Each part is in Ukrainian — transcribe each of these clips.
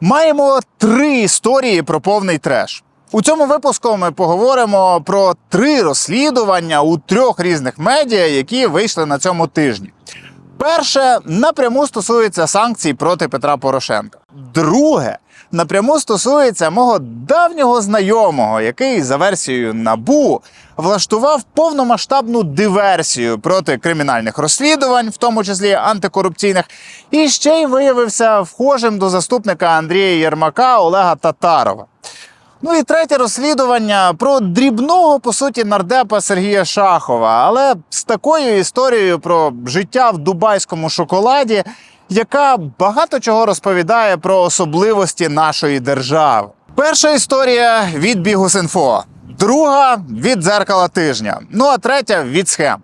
Маємо три історії про повний треш. У цьому випуску ми поговоримо про три розслідування у трьох різних медіа, які вийшли на цьому тижні. Перше напряму стосується санкцій проти Петра Порошенка. Друге напряму стосується мого давнього знайомого, який за версією набу влаштував повномасштабну диверсію проти кримінальних розслідувань, в тому числі антикорупційних, і ще й виявився вхожим до заступника Андрія Єрмака Олега Татарова. Ну і третє розслідування про дрібного, по суті, нардепа Сергія Шахова, але з такою історією про життя в дубайському шоколаді, яка багато чого розповідає про особливості нашої держави. Перша історія від Бігус.Інфо, друга від дзеркала тижня. Ну а третя від схем.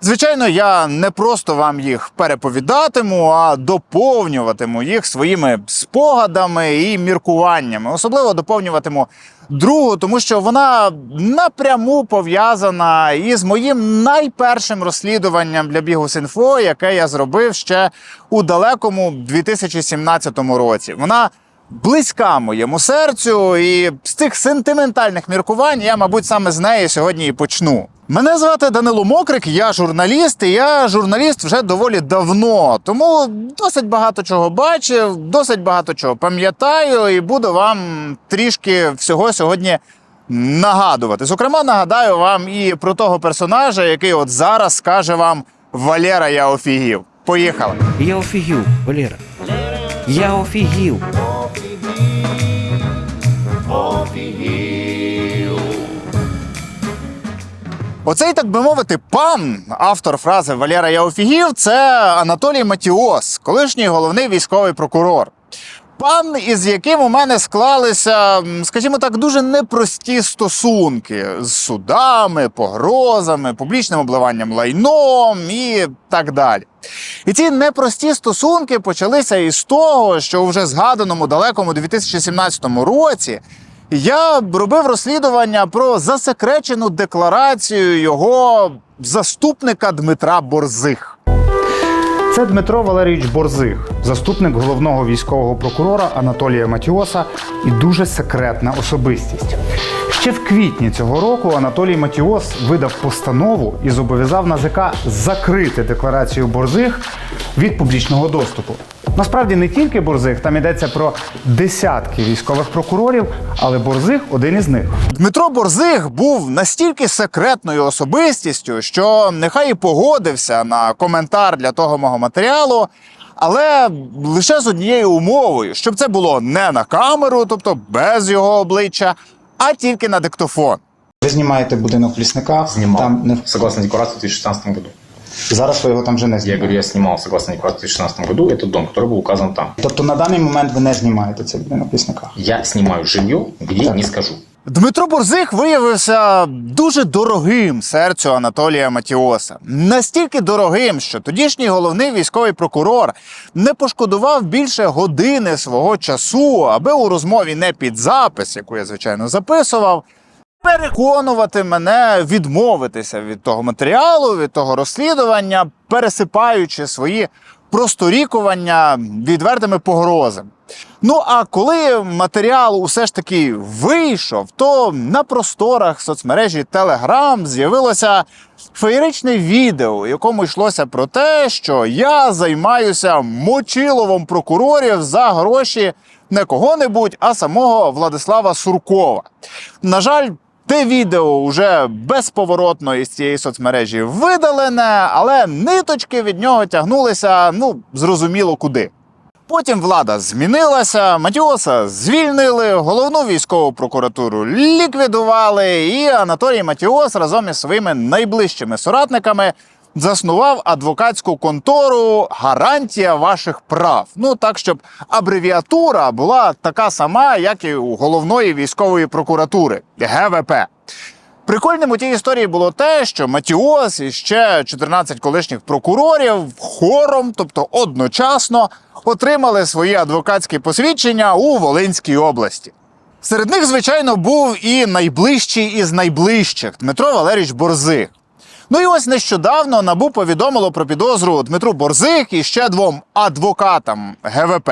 Звичайно, я не просто вам їх переповідатиму, а доповнюватиму їх своїми спогадами і міркуваннями. Особливо доповнюватиму другу, тому що вона напряму пов'язана із моїм найпершим розслідуванням для Бігус.Інфо, яке я зробив ще у далекому 2017 році. Вона близька моєму серцю, і з цих сентиментальних міркувань я, мабуть, саме з неї сьогодні і почну. Мене звати Данило Мокрик, я журналіст, і я журналіст вже доволі давно, тому досить багато чого бачив, досить багато чого пам'ятаю, і буду вам трішки всього сьогодні нагадувати. Зокрема, нагадаю вам і про того персонажа, який от зараз скаже вам Валера, я офігів. Поїхали. Я офігів, Валера. Я офігів. Оцей, так би мовити, пан, автор фрази Валера Я офігів, це Анатолій Матіос, колишній головний військовий прокурор. Пан, із яким у мене склалися, скажімо так, дуже непрості стосунки з судами, погрозами, публічним обливанням лайном і так далі. І ці непрості стосунки почалися із того, що у вже згаданому далекому 2017 році я робив розслідування про засекречену декларацію його заступника Дмитра Борзих. Це Дмитро Валерійович Борзих, заступник головного військового прокурора Анатолія Матіоса і дуже секретна особистість. Ще в квітні цього року Анатолій Матіос видав постанову і зобов'язав НАЗК закрити декларацію Борзих від публічного доступу. Насправді не тільки Борзих, там йдеться про десятки військових прокурорів, але Борзих один із них. Дмитро Борзих був настільки секретною особистістю, що нехай і погодився на коментар для того мого матеріалу, але лише з однією умовою, щоб це було не на камеру, тобто без його обличчя, а тільки на диктофон. Ви знімаєте будинок в лісниках, Снимал. там не Согласно декларации в 2016 году. зараз ви його там вже не Я знімаєте. говорю, я снимал согласно декларации в 2016 году этот дом, который был указан там. Тобто на даний момент ви не знімаєте цей будинок в лісниках. Я снимаю жилье, где не скажу. Дмитро Борзих виявився дуже дорогим серцю Анатолія Матіоса. Настільки дорогим, що тодішній головний військовий прокурор не пошкодував більше години свого часу, аби у розмові не під запис, яку я звичайно записував, переконувати мене відмовитися від того матеріалу, від того розслідування, пересипаючи свої просторікування відвертими погрозами. Ну а коли матеріал усе ж таки вийшов, то на просторах соцмережі Telegram з'явилося феєричне відео, у якому йшлося про те, що я займаюся мочиловом прокурорів за гроші не кого-небудь, а самого Владислава Суркова. На жаль, те відео вже безповоротно із цієї соцмережі видалене, але ниточки від нього тягнулися ну зрозуміло куди. Потім влада змінилася, Матіоса звільнили, головну військову прокуратуру ліквідували, і Анатолій Матіос разом із своїми найближчими соратниками заснував адвокатську контору Гарантія ваших прав. Ну так, щоб абревіатура була така сама, як і у головної військової прокуратури ГВП. Прикольним у тій історії було те, що Матіос і ще 14 колишніх прокурорів хором, тобто одночасно, отримали свої адвокатські посвідчення у Волинській області. Серед них, звичайно, був і найближчий із найближчих Дмитро Валерійович Борзих. Ну і ось нещодавно набу повідомило про підозру Дмитру Борзих і ще двом адвокатам ГВП.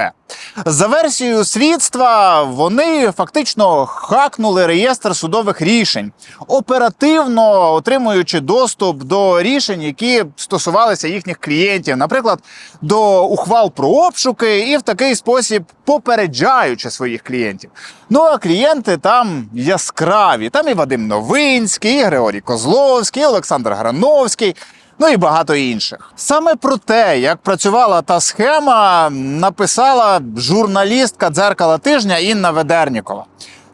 За версією слідства, вони фактично хакнули реєстр судових рішень, оперативно отримуючи доступ до рішень, які стосувалися їхніх клієнтів, наприклад, до ухвал про обшуки, і в такий спосіб попереджаючи своїх клієнтів. Ну а клієнти там яскраві. Там і Вадим Новинський, і Григорій Козловський, і Олександр Грановський. Ну і багато інших. Саме про те, як працювала та схема, написала журналістка дзеркала тижня Інна Ведернікова.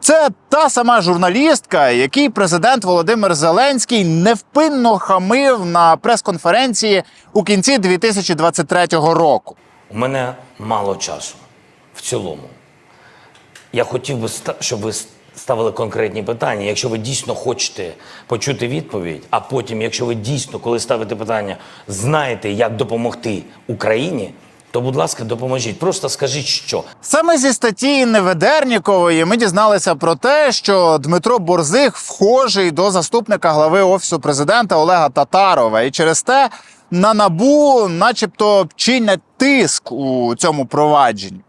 Це та сама журналістка, який президент Володимир Зеленський невпинно хамив на прес-конференції у кінці 2023 року. У мене мало часу в цілому. Я хотів би, щоб ви ставили конкретні питання. Якщо ви дійсно хочете почути відповідь, а потім, якщо ви дійсно, коли ставите питання, знаєте, як допомогти Україні, то, будь ласка, допоможіть. Просто скажіть, що. Саме зі статті Інни Ведернікової ми дізналися про те, що Дмитро Борзих вхожий до заступника глави офісу президента Олега Татарова, і через те на набу, начебто, чинять тиск у цьому провадженні.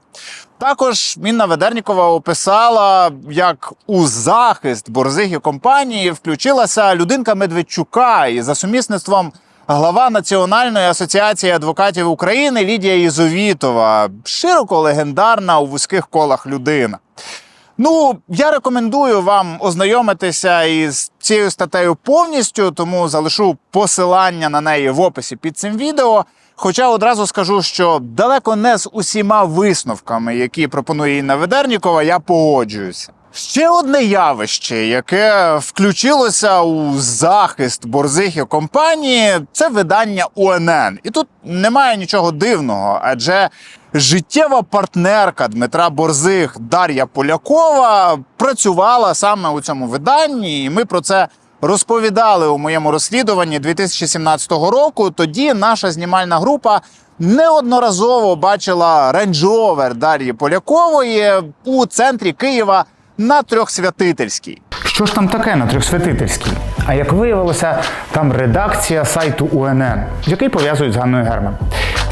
Також Інна Ведернікова описала, як у захист борзих і компанії включилася людинка Медведчука і за сумісництвом глава Національної асоціації адвокатів України Лідія Єзовітова, широко легендарна у вузьких колах людина. Ну, я рекомендую вам ознайомитися із цією статтею повністю, тому залишу посилання на неї в описі під цим відео. Хоча одразу скажу, що далеко не з усіма висновками, які пропонує Інна Ведернікова, я погоджуюся. Ще одне явище, яке включилося у захист борзих компанії, це видання УНН. І тут немає нічого дивного, адже життєва партнерка Дмитра Борзих Дар'я Полякова працювала саме у цьому виданні, і ми про це розповідали у моєму розслідуванні 2017 року. Тоді наша знімальна група неодноразово бачила рейндж-ровер Дар'ї Полякової у центрі Києва на Трьохсвятительській. Що ж там таке на трьохсвятительській? А як виявилося, там редакція сайту УНН, який пов'язують з Ганною Герман.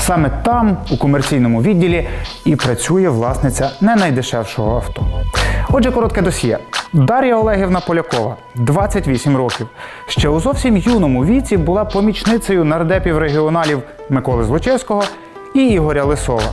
Саме там, у комерційному відділі, і працює власниця не найдешевшого авто. Отже, коротке досьє. Дар'я Олегівна Полякова, 28 років. Ще у зовсім юному віці була помічницею нардепів регіоналів Миколи Злочевського і Ігоря Лисова.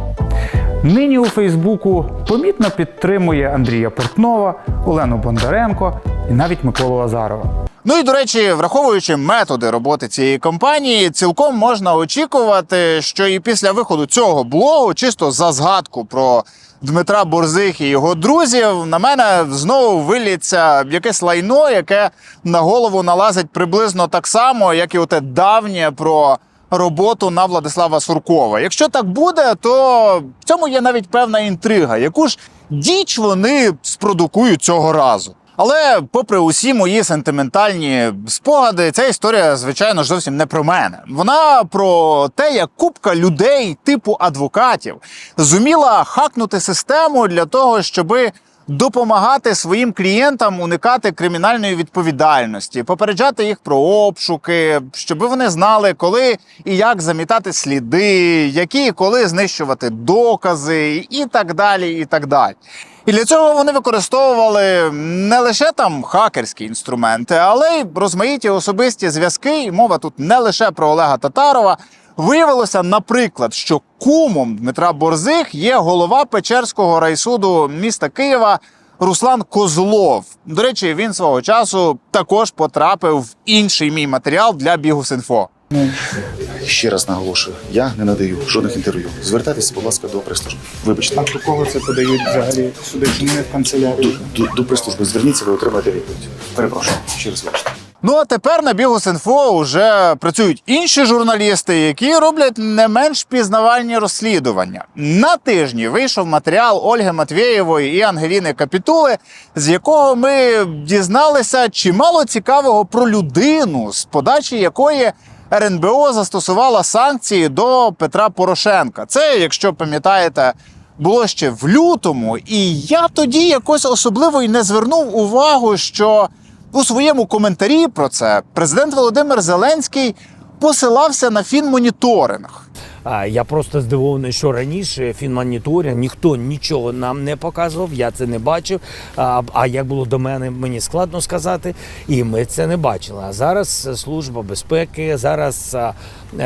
Нині у Фейсбуку помітно підтримує Андрія Портнова, Олену Бондаренко і навіть Миколу Азарова. Ну і до речі, враховуючи методи роботи цієї компанії, цілком можна очікувати, що і після виходу цього блогу, чисто за згадку про Дмитра Борзих і його друзів, на мене знову виліться якесь лайно, яке на голову налазить приблизно так само, як і оте давнє про роботу на Владислава Суркова. Якщо так буде, то в цьому є навіть певна інтрига, яку ж діч вони спродукують цього разу. Але, попри усі мої сентиментальні спогади, ця історія, звичайно ж, зовсім не про мене. Вона про те, як купка людей типу адвокатів зуміла хакнути систему для того, щоби допомагати своїм клієнтам уникати кримінальної відповідальності, попереджати їх про обшуки, щоб вони знали, коли і як замітати сліди, які і коли знищувати докази, і так далі. І так далі. І для цього вони використовували не лише там хакерські інструменти, але й розмаїті особисті зв'язки. І мова тут не лише про Олега Татарова. Виявилося, наприклад, що кумом Дмитра Борзих є голова Печерського райсуду міста Києва Руслан Козлов. До речі, він свого часу також потрапив в інший мій матеріал для Бігус.Інфо. Ще раз наголошую, я не надаю жодних інтерв'ю. Звертайтеся, будь ласка, до прес-служби. Вибачте. до кого це подають взагалі сюди чи не в канцелярію? До, до, до прес-служби зверніться, ви отримаєте відповідь. Перепрошую, ще раз вибачте. Ну а тепер на Бігус.Інфо вже працюють інші журналісти, які роблять не менш пізнавальні розслідування. На тижні вийшов матеріал Ольги Матвєєвої і Ангеліни Капітули, з якого ми дізналися чимало цікавого про людину, з подачі якої РНБО застосувала санкції до Петра Порошенка. Це, якщо пам'ятаєте, було ще в лютому, і я тоді якось особливо й не звернув увагу, що у своєму коментарі про це президент Володимир Зеленський посилався на фінмоніторинг. Я просто здивований, що раніше фінмоніторинг ніхто нічого нам не показував, я це не бачив. А, як було до мене, мені складно сказати, і ми це не бачили. А зараз служба безпеки, зараз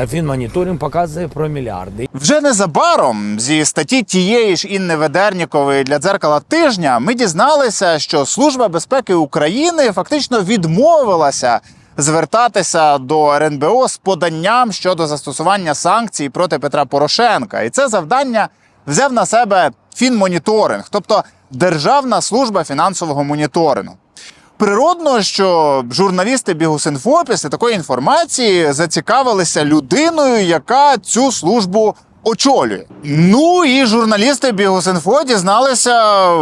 фінмоніторинг показує про мільярди. Вже незабаром зі статті тієї ж Інни Ведернікової для дзеркала тижня ми дізналися, що Служба безпеки України фактично відмовилася звертатися до РНБО з поданням щодо застосування санкцій проти Петра Порошенка. І це завдання взяв на себе фінмоніторинг, тобто Державна служба фінансового моніторингу. Природно, що журналісти Бігусинфо після такої інформації зацікавилися людиною, яка цю службу очолює. Ну і журналісти Бігусинфо дізналися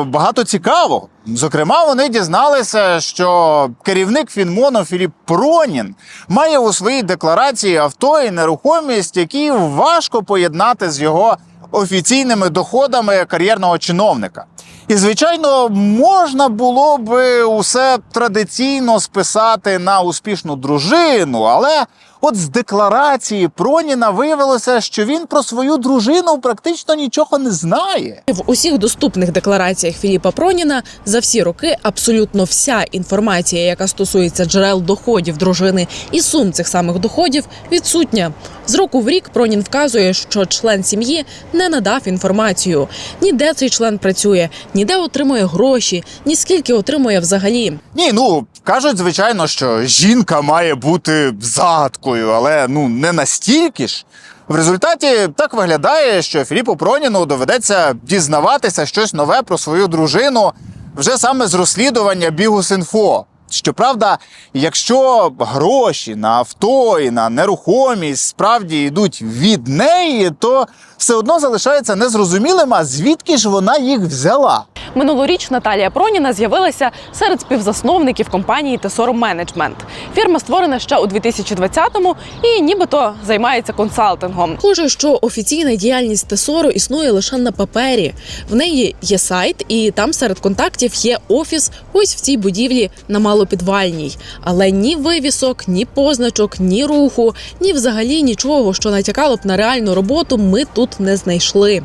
багато цікавого. Зокрема, вони дізналися, що керівник Фінмону Філіп Пронін має у своїй декларації авто і нерухомість, які важко поєднати з його офіційними доходами кар'єрного чиновника. І, звичайно, можна було би усе традиційно списати на успішну дружину, але от з декларації Проніна виявилося, що він про свою дружину практично нічого не знає. В усіх доступних деклараціях Філіпа Проніна за всі роки абсолютно вся інформація, яка стосується джерел доходів дружини і сум цих самих доходів, відсутня. З року в рік Пронін вказує, що член сім'ї не надав інформацію. Ні де цей член працює, ні де отримує гроші, ні скільки отримує взагалі. Ні, ну кажуть, звичайно, що жінка має бути загадкою, але ну не настільки ж. В результаті так виглядає, що Філіпу Проніну доведеться дізнаватися щось нове про свою дружину вже саме з розслідування Бігус.Інфо. Щоправда, якщо гроші на авто і на нерухомість справді йдуть від неї, то все одно залишається незрозумілим, а звідки ж вона їх взяла. Минулоріч Наталія Проніна з'явилася серед співзасновників компанії Tesoro Management. Фірма створена ще у 2020-му і нібито займається консалтингом. Схоже, що офіційна діяльність Тесоро існує лише на папері. В неї є сайт, і там серед контактів є офіс ось в цій будівлі на малопідвальній. Але ні вивісок, ні позначок, ні руху, ні взагалі нічого, що натякало б на реальну роботу, ми тут не знайшли.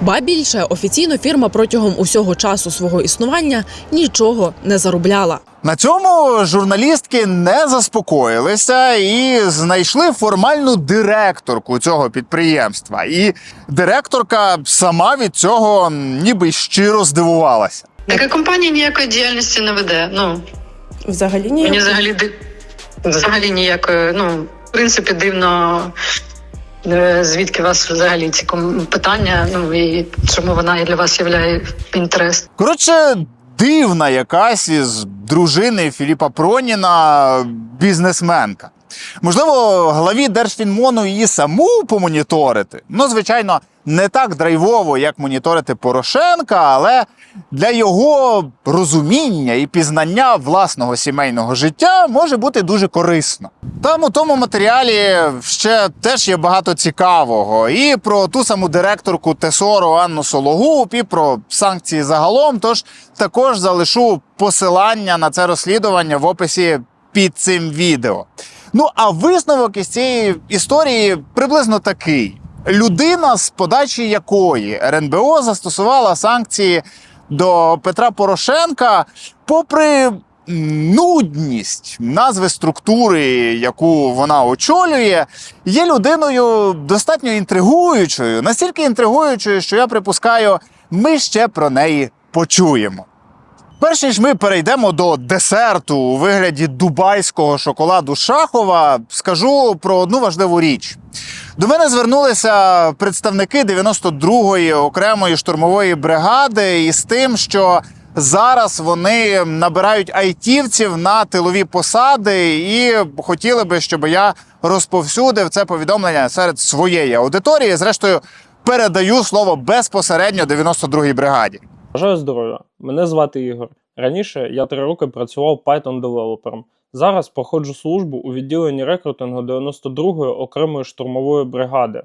Ба більше офіційно фірма протягом усього часу свого існування нічого не заробляла. На цьому журналістки не заспокоїлися і знайшли формальну директорку цього підприємства. І директорка сама від цього ніби щиро здивувалася. Така компанія ніякої діяльності не веде. Ну Взагалі мені взагалі взагалі ніякої. Ну, в принципі, дивно. Е, Звідки вас взагалі ці питання? Ну і чому вона для вас являє інтерес? Коротше, дивна якась із дружини Філіпа Проніна бізнесменка. Можливо, главі Держфінмону її саму помоніторити. Ну, звичайно, не так драйвово, як моніторити Порошенка, але для його розуміння і пізнання власного сімейного життя може бути дуже корисно. Там у тому матеріалі ще теж є багато цікавого. І про ту саму директорку Тесору Анну Сологуб, і про санкції загалом. Тож також залишу посилання на це розслідування в описі під цим відео. Ну а висновок із цієї історії приблизно такий: людина, з подачі якої РНБО застосувала санкції до Петра Порошенка, попри нудність назви структури, яку вона очолює, є людиною достатньо інтригуючою, настільки інтригуючою, що я припускаю, ми ще про неї почуємо. Перш ніж ми перейдемо до десерту у вигляді дубайського шоколаду Шахова, скажу про одну важливу річ. До мене звернулися представники 92-ї окремої штурмової бригади із тим, що зараз вони набирають айтівців на тилові посади, і хотіли би, щоб я розповсюдив це повідомлення серед своєї аудиторії. Зрештою, передаю слово безпосередньо 92-й бригаді. Бажаю здоров'я. Мене звати Ігор. Раніше я три роки працював Python девелопером. Зараз проходжу службу у відділенні рекрутингу 92-ї окремої штурмової бригади.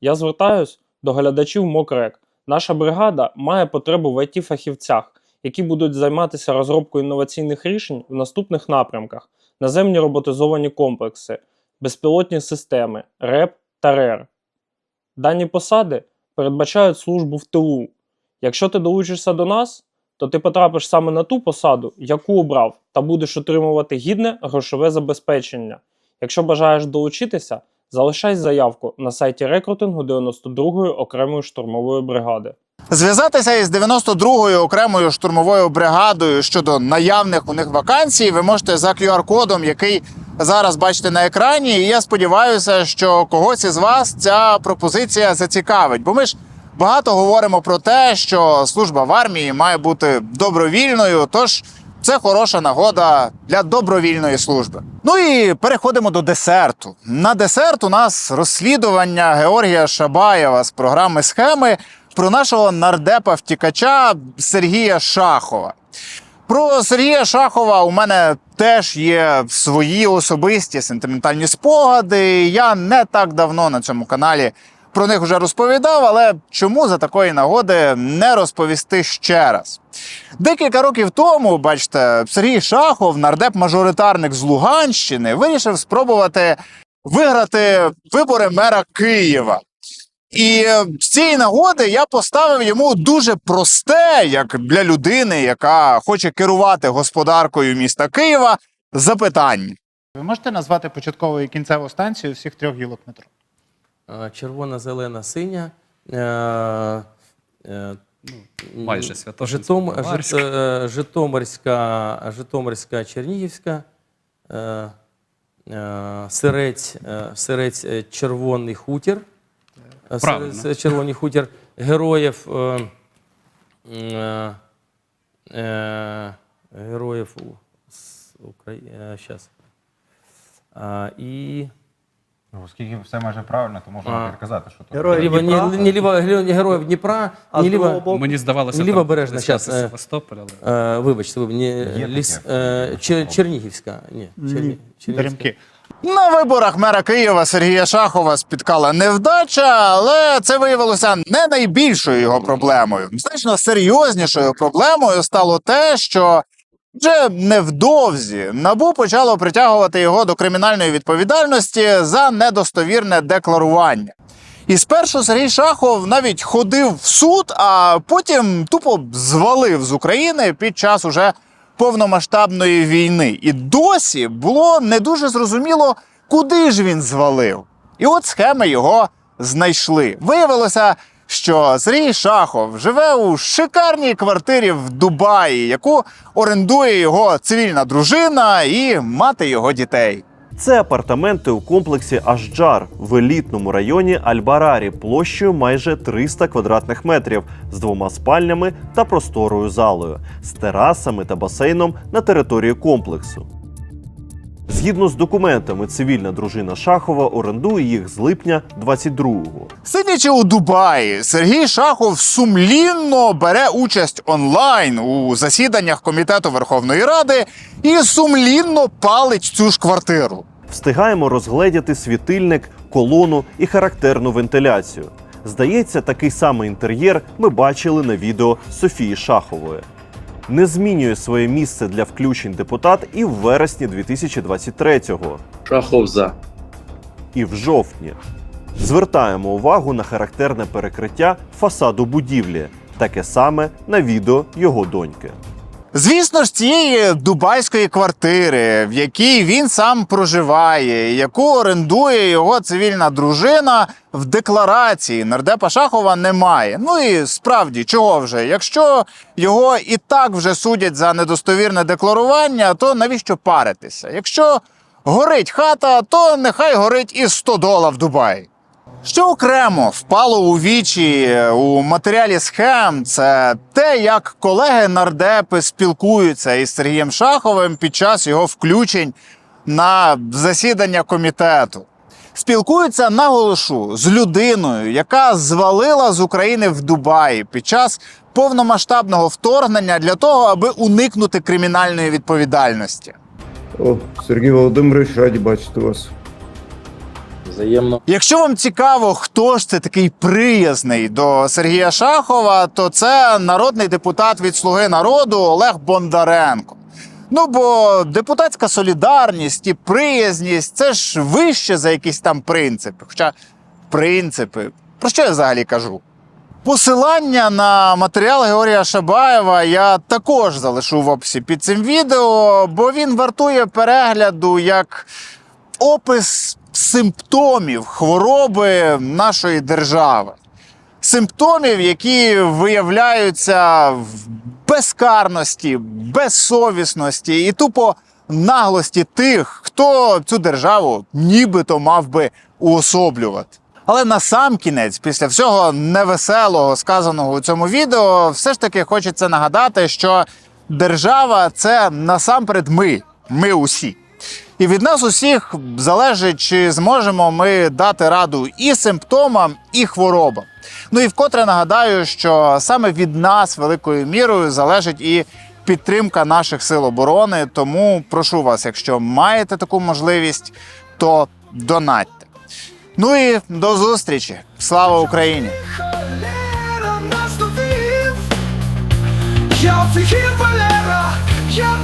Я звертаюсь до глядачів Мокрек. Наша бригада має потребу в it фахівцях які будуть займатися розробкою інноваційних рішень в наступних напрямках: наземні роботизовані комплекси, безпілотні системи, РЕП та РЕР, Дані посади передбачають службу в тилу. Якщо ти долучишся до нас, то ти потрапиш саме на ту посаду, яку обрав, та будеш отримувати гідне грошове забезпечення. Якщо бажаєш долучитися, залишай заявку на сайті рекрутингу 92-ї окремої штурмової бригади. Зв'язатися із 92-ю окремою штурмовою бригадою щодо наявних у них вакансій ви можете за QR-кодом, який зараз бачите на екрані. І я сподіваюся, що когось із вас ця пропозиція зацікавить. Бо ми ж багато говоримо про те, що служба в армії має бути добровільною. Тож це хороша нагода для добровільної служби. Ну і переходимо до десерту. На десерт у нас розслідування Георгія Шабаєва з програми схеми про нашого нардепа втікача Сергія Шахова. Про Сергія Шахова у мене теж є свої особисті сентиментальні спогади. Я не так давно на цьому каналі про них вже розповідав, але чому за такої нагоди не розповісти ще раз? Декілька років тому, бачите, Сергій Шахов, нардеп-мажоритарник з Луганщини, вирішив спробувати виграти вибори мера Києва. І е, з цієї нагоди я поставив йому дуже просте, як для людини, яка хоче керувати господаркою міста Києва, запитання. Ви можете назвати початкову і кінцеву станцію всіх трьох гілок метро? Е, червона, зелена, синя. Е, е, майже Святошинська, Житом, Житомирська, Житомирська, Чернігівська. Сирець, Сирець, Червоний хутір. Правильно. Червоний хутір. Героїв. Героїв у, з Украї-. А, і Оскільки все майже правильно, то можна А. переказати, що то. Героїв либо, не, не, либо, не героїв Дніпра, не либо, Мені здавалося, не там лівобережна, десь е, Севастополь, але Е, вибачте, вибачте, не, ліс, е, Чер, Чернігівська. Ні, Черні, Чернігівська. Теремки. На виборах мера Києва Сергія Шахова спіткала невдача, але це виявилося не найбільшою його проблемою. Значно серйознішою проблемою стало те, що вже невдовзі набу почало притягувати його до кримінальної відповідальності за недостовірне декларування. І спершу Сергій Шахов навіть ходив в суд, а потім тупо звалив з України під час уже повномасштабної війни. І досі було не дуже зрозуміло, куди ж він звалив. І от схеми його знайшли. Виявилося, що Сергій Шахов живе у шикарній квартирі в Дубаї, яку орендує його цивільна дружина і мати його дітей. Це апартаменти у комплексі Ашджар в елітному районі Аль-Барарі площею майже 300 квадратних метрів з двома спальнями та просторою залою, з терасами та басейном на території комплексу. Згідно з документами, цивільна дружина Шахова орендує їх з липня 22-го. Сидячи у Дубаї, Сергій Шахов сумлінно бере участь онлайн у засіданнях комітету Верховної Ради і сумлінно палить цю ж квартиру. Встигаємо розгледіти світильник, колону і характерну вентиляцію. Здається, такий самий інтер'єр ми бачили на відео Софії Шахової. Не змінює своє місце для включень депутат і в вересні 2023-го, Шахов за. і в жовтні. Звертаємо увагу на характерне перекриття фасаду будівлі, таке саме на відео його доньки. Звісно ж, цієї дубайської квартири, в якій він сам проживає, яку орендує його цивільна дружина, в декларації нардепа Шахова немає. Ну і справді, чого вже? Якщо його і так вже судять за недостовірне декларування, то навіщо паритися? Якщо горить хата, то нехай горить і 100 доларів в Дубаї. Що окремо впало у вічі у матеріалі схем, це те, як колеги нардепи спілкуються із Сергієм Шаховим під час його включень на засідання комітету. Спілкуються наголошу з людиною, яка звалила з України в Дубаї під час повномасштабного вторгнення для того, аби уникнути кримінальної відповідальності. О, Сергій Володимирович, раді бачити вас. Взаємно. Якщо вам цікаво, хто ж це такий приязний до Сергія Шахова, то це народний депутат від Слуги народу Олег Бондаренко. Ну бо депутатська солідарність і приязність це ж вище за якісь там принципи. Хоча принципи, Про що я взагалі кажу? Посилання на матеріал Георгія Шабаєва я також залишу в описі під цим відео, бо він вартує перегляду як опис симптомів хвороби нашої держави. Симптомів, які виявляються в безкарності, безсовісності і тупо наглості тих, хто цю державу нібито мав би уособлювати. Але на сам кінець, після всього невеселого сказаного у цьому відео, все ж таки хочеться нагадати, що держава це насамперед ми, ми усі. І від нас усіх залежить, чи зможемо ми дати раду і симптомам, і хворобам. Ну і вкотре нагадаю, що саме від нас великою мірою залежить і підтримка наших сил оборони. Тому прошу вас, якщо маєте таку можливість, то донатьте. Ну і до зустрічі! Слава Україні! Я офігів, Валера, я